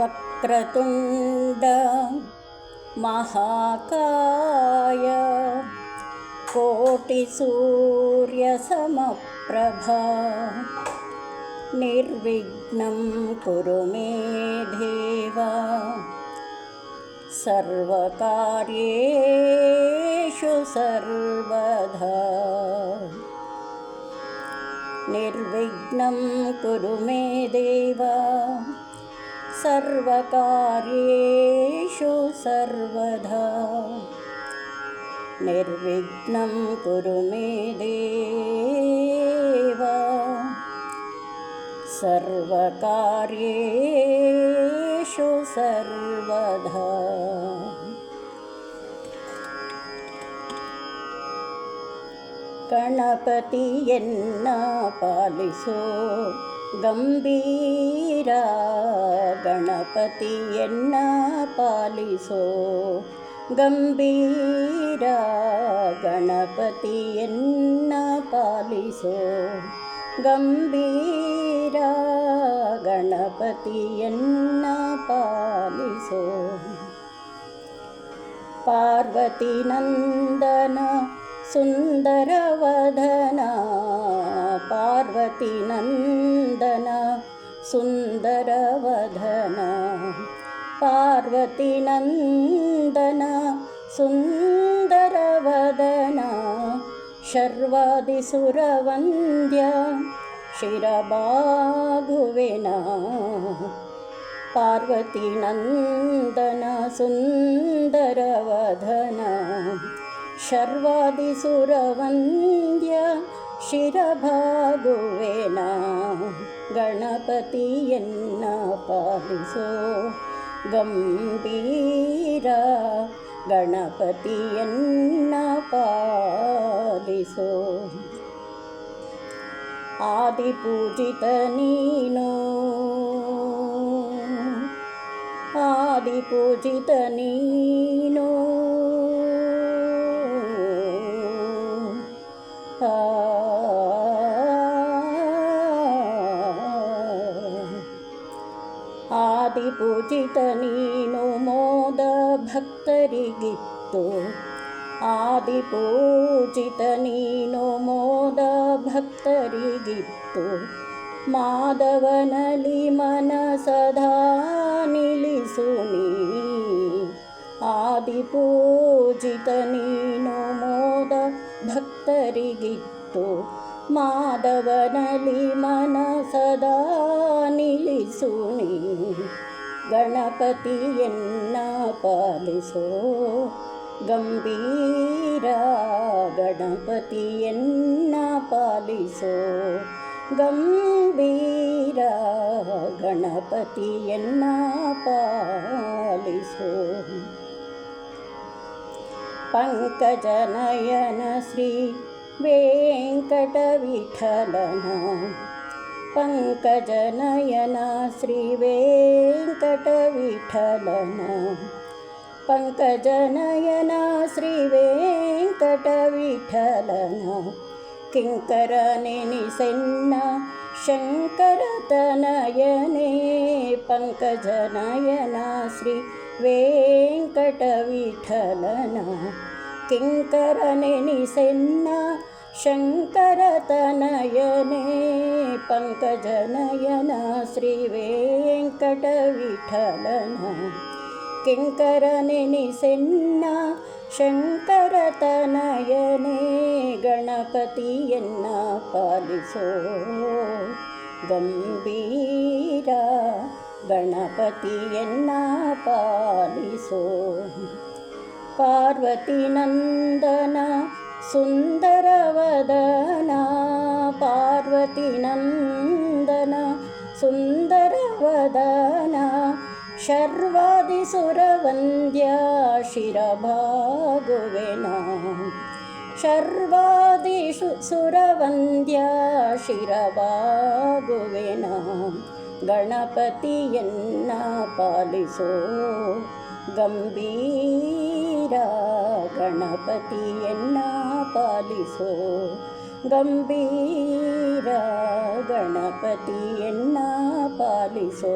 वक्रतुण्ड महाकाय कोटिसूर्यसमप्रभा। निर्विघ्नं कुरु मे देव। सर्वकार्येषु सर्वधा। निर्विघ्नं कुरु मे देव सर्वकार्येषु सर्वधा। निर्विघ्नं कुरु मे देव। सर्वकार्येषु सर्वधा। गणपति पालिसो ಗಂಭೀರ ಗಣಪತಿಯನ್ನ ಪಾಲಿಸೋ ಗಂಭೀರ ಗಣಪತಿಯನ್ನ ಪಾಲಿಸೋ ಗಂಭೀರ ಗಣಪತಿಯನ್ನ ಪಾಲಿಸೋ ಪಾರ್ವತಿ ನಂದನ ಸುಂದರವದನ पार्वतीनन्दन सुन्दरवदन। पार्वतीनन्दन सुन्दरवदन। शर्वादिसुरवन्द्य शिरबा पार्वतीनन्दन सुन्दरवदन। शर्वादिसुरवन्द्य ಶಿರಭಾಗುವೆನ ಗಣಪತಿಯನ್ನ ಪಾಲಿಸೋ ಗಂಭೀರ ಗಣಪತಿಯನ್ನ ಪಾಲಿಸೋ. ಆದಿಪೂಜಿತ ನೀನು. ಆದಿಪೂಜಿತ ನೀನು. ಆದಿಪೂಜಿತ ನೀನು ಮೋದ ಭಕ್ತರಿಗಿತ್ತು. ಆದಿಪೂಜಿತ ನೀನು ಮೋದ ಭಕ್ತರಿಗಿತ್ತು. ಮಾಧವನಲಿ ಮನ ಸದಾ ನಿಲ್ಲಿಸು ನೀ. ಆದಿಪೂಜಿತ ನೀನು ಮೋದ ಭಕ್ತರಿಗಿತ್ತು. ಮಾಧವನಲಿ ಮನ ಗಣಪತಿಯನ್ನ ಪಾಲಿಸೋ ಗಂಭೀರ ಗಣಪತಿಯನ್ನ ಪಾಲಿಸೋ ಗಂಭೀರ ಗಣಪತಿಯನ್ನ ಪಾಲಿಸೋ ಪಂಕಜನಯನ ಶ್ರೀ ವೆಂಕಟವಿಠಲನ पङ्कजनयना श्रीवेङ्कटविठलन पङ्कजनयना श्रीवेङ्कटविठलन किङ्करनिनिसेन्न शङ्करतनयने पङ्कजनयना श्री वेङ्कटविठलन किङ्करनिनिसेन्न ಶಂಕರತನಯನೇ ಪಂಕಜನಯನ ಶ್ರೀ ವೆಂಕಟವಿಠಲನ ಕಿಂಕರ ನೆನಿಸೆನ್ನ ಶಂಕರತನಯನೇ ಗಣಪತಿಯನ್ನ ಪಾಲಿಸೋ ಗಂಭೀರ ಗಣಪತಿಯನ್ನ ಪಾಲಿಸೋ ಪಾರ್ವತಿ ನಂದನ ಸುಂದರವದನ ಶರ್ವಾದಿಸುರವಂದ್ಯ ಶಿರಭಾಗುವೆನ ಶರ್ವಾದಿಷು ಸುರವಂದ್ಯ ಶಿರಭಾಗುವೆನ ಗಣಪತಿಯನ್ನ ಪಾಲಿಸೋ ಗಂಭೀರ ಗಣಪತಿಯನ್ನ ಪಾಲಿಸೋ ಗಂಭೀರ ಗಣಪತಿಯನ್ನ ಪಾಲಿಸೋ